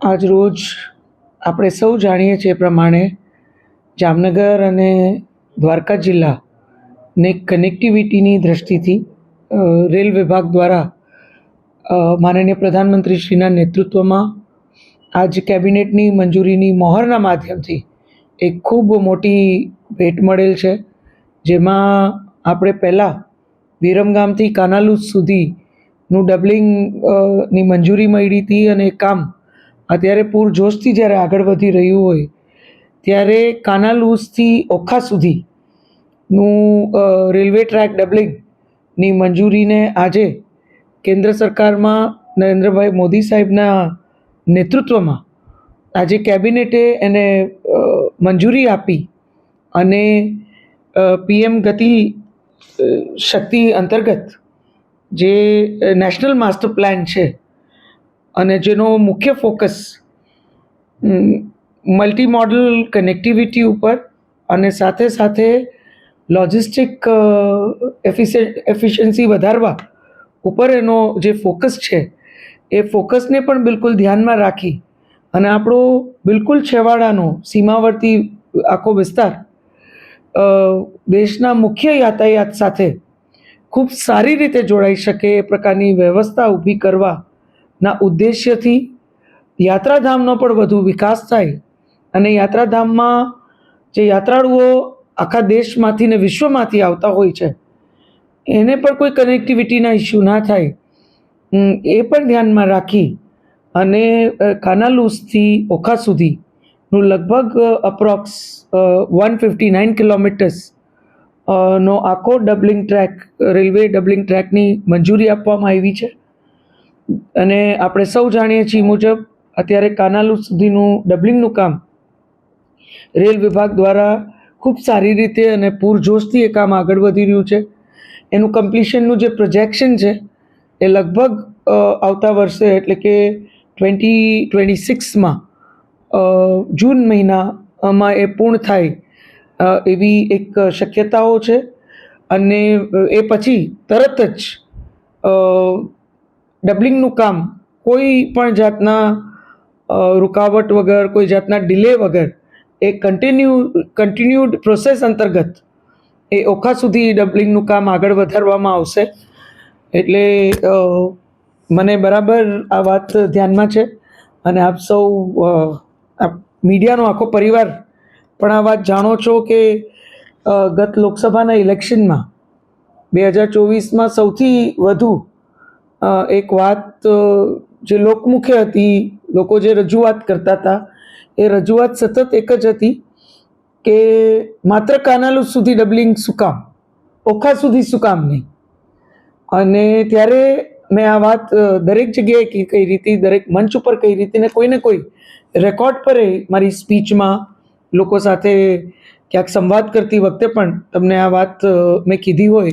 આજ રોજ આપણે સૌ જાણીએ છીએ પ્રમાણે જામનગર અને દ્વારકા જિલ્લાને કનેક્ટિવિટીની દૃષ્ટિથી રેલ વિભાગ દ્વારા માનનીય પ્રધાનમંત્રીશ્રીના નેતૃત્વમાં આજ કેબિનેટની મંજૂરીની મહોરના માધ્યમથી એક ખૂબ મોટી ભેટ મળેલ છે, જેમાં આપણે પહેલાં વિરમગામથી કાનાલુસ સુધીનું ડબલિંગની મંજૂરી મળી હતી અને કામ અત્યારે પૂરજોશથી જ્યારે આગળ વધી રહ્યું હોય, ત્યારે કાનાલુસથી ઓખા સુધીનું રેલવે ટ્રેક ડબલિંગની મંજૂરીને આજે કેન્દ્ર સરકારમાં નરેન્દ્રભાઈ મોદી સાહેબના નેતૃત્વમાં આજે કેબિનેટે એને મંજૂરી આપી અને પીએમ ગતિ શક્તિ અંતર્ગત જે નેશનલ માસ્ટર પ્લાન છે અને જેનો મુખ્ય ફોકસ મલ્ટી મોડલ કનેક્ટિવિટી ઉપર અને સાથે સાથે લોજિસ્ટિક એફિશિયન્સી વધારવા ઉપર એનો જે ફોકસ છે, એ ફોકસને પણ બિલકુલ ધ્યાનમાં રાખી અને આપણો બિલકુલ છેવાડાનો, સીમાવર્તી આખો વિસ્તાર દેશના મુખ્ય યાતાયાત સાથે ખૂબ સારી રીતે જોડાઈ શકે, એ પ્રકારની વ્યવસ્થા ઊભી કરવાના ઉદ્દેશ્યથી યાત્રાધામનો પણ વધુ વિકાસ થાય અને યાત્રાધામમાં જે યાત્રાળુઓ આખા દેશમાંથી ને વિશ્વમાંથી આવતા હોય છે, એને પણ કોઈ કનેક્ટિવિટીના ઇસ્યુ ના થાય. એ પણ ધ્યાનમાં રાખી અને કાનાલુસથી ઓખા સુધીનું લગભગ approx one fifty nine kilometres નો આખો ડબલિંગ ટ્રેક રેલવે ડબલિંગ ટ્રેકની મંજૂરી આપવામાં આવી છે. અને આપણે સૌ જાણીએ છીએ મુજબ અત્યારે કાનાલુ સુધીનું ડબલિંગનું કામ રેલ વિભાગ દ્વારા ખૂબ સારી રીતે અને પૂરજોશથી એ કામ આગળ વધી રહ્યું છે. એનું કમ્પ્લીશનનું જે પ્રોજેક્શન છે એ લગભગ આવતા વર્ષે એટલે કે ટ્વેન્ટી ટ્વેન્ટી સિક્સમાં જૂન મહિનામાં એ પૂર્ણ થાય એવી એક શક્યતાઓ છે. અને એ પછી તરત જ ડબલિંગનું કામ, કોઈ પણ જાતના રૂકાવટ વગર, કોઈ જાતના ડિલે વગર, એ કન્ટિન્યુ કન્ટિન્યુડ પ્રોસેસ અંતર્ગત એ ઓખા સુધી ડબલિંગનું કામ આગળ વધારવામાં આવશે. એટલે મને બરાબર આ વાત ધ્યાનમાં છે અને આપ સૌ મીડિયાનો આખો પરિવાર પણ આ વાત જાણો છો કે ગત લોકસભાના ઇલેક્શનમાં બે હજાર ચોવીસમાં સૌથી વધુ એક વાત જે લોકમુખે હતી, લોકો જે રજૂઆત કરતા હતા, એ રજૂઆત સતત એક જ હતી કે માત્ર કાનાલુ સુધી ડબલિંગ શું કામ? ઓખા સુધી શું કામ નહીં? અને ત્યારે મેં આ વાત દરેક જગ્યાએ કઈ રીતે, દરેક મંચ ઉપર કઈ રીતે ને કોઈને કોઈ રેકોર્ડ પર મારી સ્પીચમાં લોકો સાથે ક્યાંક સંવાદ કરતી વખતે પણ તમને આ વાત મેં કીધી હોય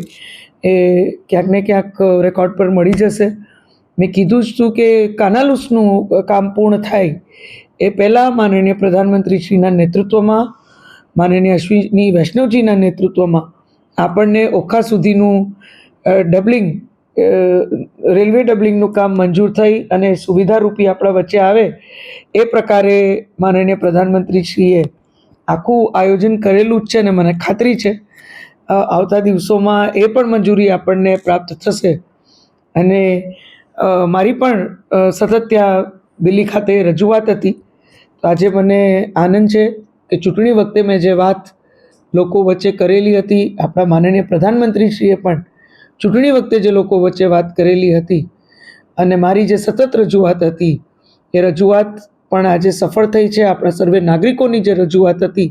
એ ક્યાંક ને ક્યાંક રેકોર્ડ પર મળી જશે. મેં કીધું જ હતું કે કાનાલુસનું કામ પૂર્ણ થાય એ પહેલાં માનનીય પ્રધાનમંત્રીશ્રીના નેતૃત્વમાં, માનનીય અશ્વિની વૈષ્ણવજીના નેતૃત્વમાં આપણને ઓખા સુધીનું ડબલિંગ રેલવે ડબલિંગનું કામ મંજૂર થઈ અને સુવિધારૂપી આપણા વચ્ચે આવે એ પ્રકારે માનનીય પ્રધાનમંત્રીશ્રીએ આખું આયોજન કરેલું જ છે અને મને ખાતરી છે આવતા દિવસોમાં એ પણ મંજૂરી આપણને પ્રાપ્ત થશે. અને મારી પણ સતત ત્યાં દિલ્હી ખાતે રજૂઆત હતી. તો આજે મને આનંદ છે કે ચૂંટણી વખતે મેં જે વાત લોકો વચ્ચે કરેલી હતી, આપણા માનનીય પ્રધાનમંત્રીશ્રીએ પણ ચૂંટણી વખતે જે લોકો વચ્ચે વાત કરેલી હતી અને મારી જે સતત રજૂઆત હતી, એ રજૂઆત પણ આજે સફળ થઈ છે. આપણા સર્વે નાગરિકોની જે રજૂઆત હતી,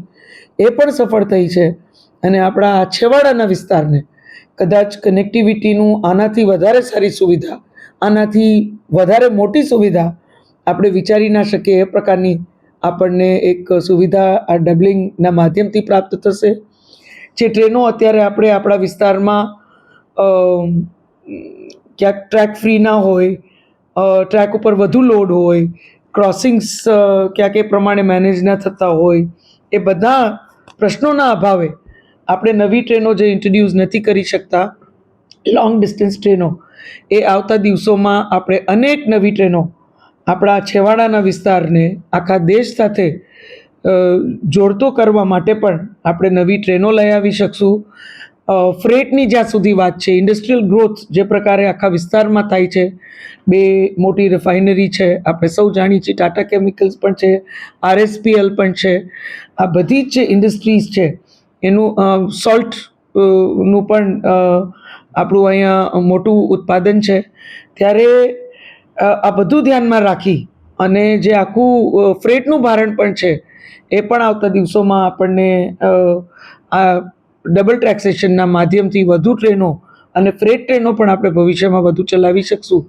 એ પણ સફળ થઈ છે. અને આપણા છેવાડાના વિસ્તારને કદાચ કનેક્ટિવિટીનું આનાથી વધારે સારી સુવિધા, આનાથી વધારે મોટી સુવિધા આપણે વિચારી ના શકીએ, એ પ્રકારની આપણને એક સુવિધા આ ડબલિંગના માધ્યમથી પ્રાપ્ત થશે. જે ટ્રેનો અત્યારે આપણે આપણા વિસ્તારમાં ક્યાંક ટ્રેક ફ્રી ના હોય ટ્રેક ઉપર વધુ લોડ હોય ક્રોસિંગ્સ ક્યાંક એ પ્રમાણે મેનેજ ના થતા હોય, એ બધા પ્રશ્નોના અભાવે આપણે નવી ટ્રેનો જે ઇન્ટ્રોડ્યુસ નથી કરી શકતા લોંગ ડિસ્ટન્સ ટ્રેનો, એ આવતા દિવસોમાં આપણે અનેક નવી ટ્રેનો આપણા છેવાડાના વિસ્તારને, આખા દેશ સાથે જોડતો કરવા માટે પણ આપણે નવી ટ્રેનો લઈ આવી શકશું. ફ્રેટની જ્યાં સુધી વાત છે ઇન્ડસ્ટ્રીયલ ગ્રોથ જે પ્રકારે આખા વિસ્તારમાં થાય છે, બે મોટી રિફાઇનરી છે, આપણે સૌ જાણીએ છીએ ટાટા કેમિકલ્સ પણ છે આરએસપીએલ પણ છે, આ બધી જ જે ઇન્ડસ્ટ્રીઝ છે એનું સોલ્ટનું પણ આપણું અહીંયા મોટું ઉત્પાદન છે. ત્યારે આ બધું ધ્યાનમાં રાખી અને જે આખું ફ્રેટનું ભારણ પણ છે, એ પણ આવતા દિવસોમાં આપણને આ ડબલ ટ્રેક્સેશનના માધ્યમથી વધુ ટ્રેનો અને ફ્રેટ ટ્રેનો પણ આપણે ભવિષ્યમાં વધુ ચલાવી શકશું.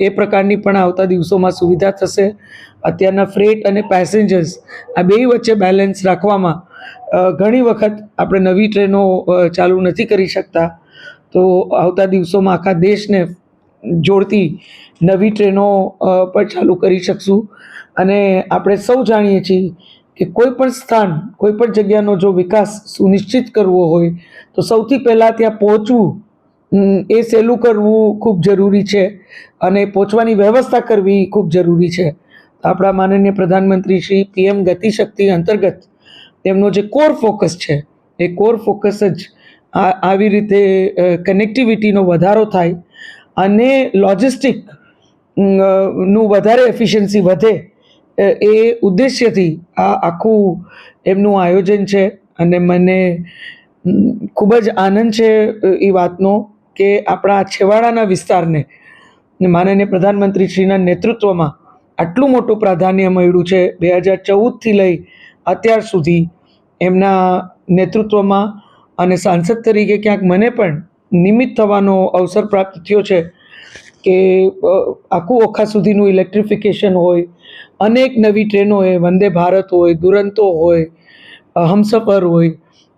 એ પ્રકારની પણ આવતા દિવસોમાં સુવિધા થશે. અત્યારના ફ્રેટ અને પેસેન્જર્સ આ બે વચ્ચે બેલેન્સ રાખવામાં ઘણી વખત આપણે નવી ટ્રેનો ચાલુ નથી કરી શકતા. તો આવતા દિવસોમાં આખા દેશને જોડતી નવી ટ્રેનો પણ ચાલુ કરી શકશું. અને આપણે સૌ જાણીએ છીએ કે કોઈ પણ સ્થાન, કોઈ પણ જગ્યાનો જો વિકાસ સુનિશ્ચિત કરવો હોય, તો સૌથી પહેલાં ત્યાં પહોંચવું એ સહેલું કરવું ખૂબ જરૂરી છે. અને પહોંચવાની વ્યવસ્થા કરવી ખૂબ જરૂરી છે. આપણા માનનીય પ્રધાનમંત્રી શ્રી પીએમ ગતિશક્તિ અંતર્ગત તેમનો જે કોર ફોકસ છે, એ કોર ફોકસ જ આવી રીતે કનેક્ટિવિટીનો વધારો થાય અને લોજિસ્ટિકનું વધારે એફિશિયન્સી વધે એ ઉદ્દેશ્યથી આ આખું એમનું આયોજન છે. અને મને ખૂબ જ આનંદ છે એ વાતનો કે આપણા છેવાડાના વિસ્તારને માનનીય પ્રધાનમંત્રીશ્રીના નેતૃત્વમાં આટલું મોટું પ્રાધાન્ય મળ્યું છે. બે હજાર ચૌદથી લઈ અત્યાર સુધી એમના નેતૃત્વમાં અને સાંસદ તરીકે ક્યાંક મને પણ નિમિત્ત થવાનો અવસર પ્રાપ્ત થયો છે કે આખું ઓખા સુધીનું ઇલેક્ટ્રિફિકેશન હોય, અનેક નવી ટ્રેનો હોય, વંદે ભારત હોય, દુરંતો હોય હમસફર હોય,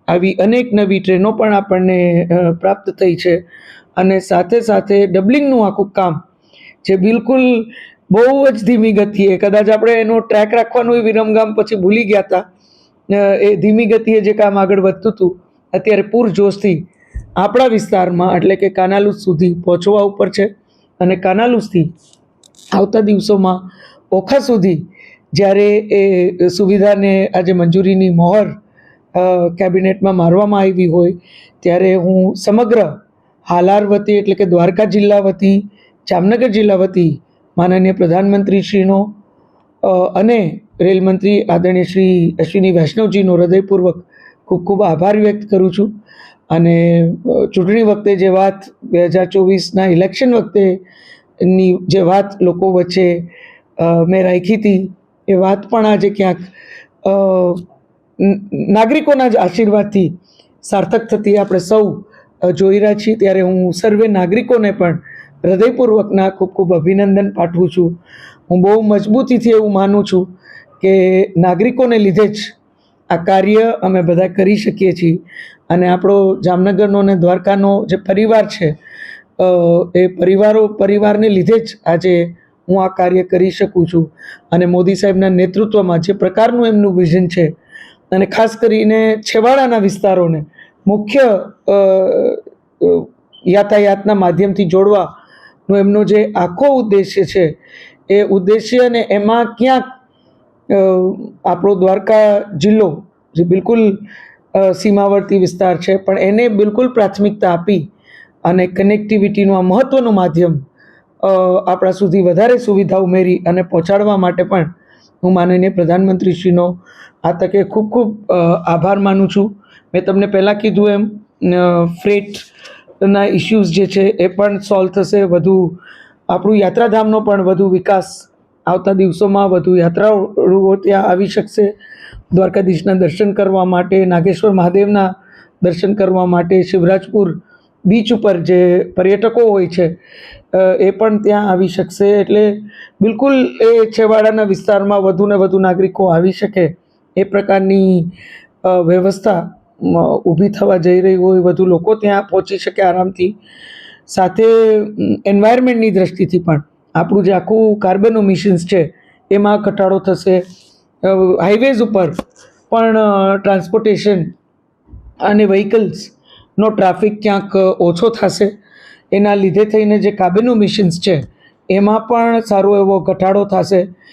આવી અનેક નવી ટ્રેનો પણ આપણને પ્રાપ્ત થઈ છે. અને સાથે સાથે ડબલિંગનું આખું કામ, જે બિલકુલ બહુ જ ધીમી ગતિએ. કદાચ આપણે એનો ટ્રેક રાખવાનું વિરમગામ પછી ભૂલી ગયા હતા એ ધીમી ગતિએ જે કામ આગળ વધતું હતું અત્યારે પૂરજોશથી આપણા વિસ્તારમાં, એટલે કે કાનાલુસ સુધી પહોંચવા ઉપર છે. અને કાનાલુસથી આવતા દિવસોમાં ઓખા સુધી જ્યારે એ સુવિધાને આજે મંજૂરીની મોહર કેબિનેટમાં મારવામાં આવી હોય, ત્યારે હું સમગ્ર હાલાર વતી, એટલે કે દ્વારકા જિલ્લા વતી, જામનગર જિલ્લા વતી માનનીય પ્રધાનમંત્રીશ્રીનો અને રેલમંત્રી આદરણીય શ્રી અશ્વિની વૈષ્ણવજીનો હૃદયપૂર્વક ખૂબ ખૂબ આભાર વ્યક્ત કરું છું. અને ચૂંટણી વખતે જે વાત બે હજાર ચોવીસના ઇલેક્શન વખતે ની જે વાત લોકો વચ્ચે મેં રાખી હતી, એ વાત પણ આજે ક્યાંક નાગરિકોના જ આશીર્વાદથી સાર્થક થતી આપણે સૌ જોઈ રહ્યા છીએ. ત્યારે હું સર્વે નાગરિકોને પણ હૃદયપૂર્વકના ખૂબ ખૂબ અભિનંદન પાઠવું છું. હું બહુ મજબૂતીથી એવું માનું છું કે નાગરિકોને લીધે જ આ કાર્ય અમે બધા કરી શકીએ છીએ. અને આપણો જામનગરનો અને દ્વારકાનો જે પરિવાર છે એ પરિવારો, પરિવારને લીધે જ આજે હું આ કાર્ય કરી શકું છું. અને મોદી સાહેબના નેતૃત્વમાં જે પ્રકારનું એમનું વિઝન છે, અને ખાસ કરીને છેવાડાના વિસ્તારોને મુખ્ય યાતાયાતના માધ્યમથી જોડવાનો એમનો જે આખો ઉદ્દેશ્ય છે, એ ઉદ્દેશ્ય અને એમાં ક્યાંક આપણો દ્વારકા જિલ્લો, જે બિલકુલ સીમાવર્તી વિસ્તાર છે, પણ એને બિલકુલ પ્રાથમિકતા આપી અને કનેક્ટિવિટીનું આ મહત્ત્વનું માધ્યમ આપણા સુધી વધારે સુવિધા ઉમેરી અને પહોંચાડવા માટે પણ હું માનનીય પ્રધાનમંત્રીશ્રીનો આ તકે ખૂબ ખૂબ આભાર માનું છું. મેં તમને પહેલાં કીધું એમ ફ્રેટના ઇસ્યુઝ જે છે એ પણ સોલ્વ થશે. વધુ આપણું યાત્રાધામનો પણ વધુ વિકાસ આવતા દિવસોમાં વધુ યાત્રાળુઓ ત્યાં આવી શકશે. દ્વારકાધીશના દર્શન કરવા માટે, નાગેશ્વર મહાદેવના દર્શન કરવા માટે, શિવરાજપુર બીચ ઉપર જે પર્યટકો હોય છે એ પણ ત્યાં આવી શકશે. એટલે બિલકુલ એ છેવાડાના વિસ્તારમાં વધુ ને વધુ નાગરિકો આવી શકે. એ પ્રકારની વ્યવસ્થા ઊભી થવા જઈ રહી હોય વધુ લોકો ત્યાં પહોંચી શકે આરામથી. સાથે એન્વાયરમેન્ટની દ્રષ્ટિથી પણ. આપણું જે આખું કાર્બન મિશન્સ છે, એમાં ઘટાડો થશે. હાઈવેઝ ઉપર પણ ટ્રાન્સપોર્ટેશન અને વ્હીકલ્સનો ટ્રાફિક ક્યાંક ઓછો થશે. એના લીધે થઈને જે કાર્બન મિશન્સ છે, એમાં પણ સારો એવો ઘટાડો થશે.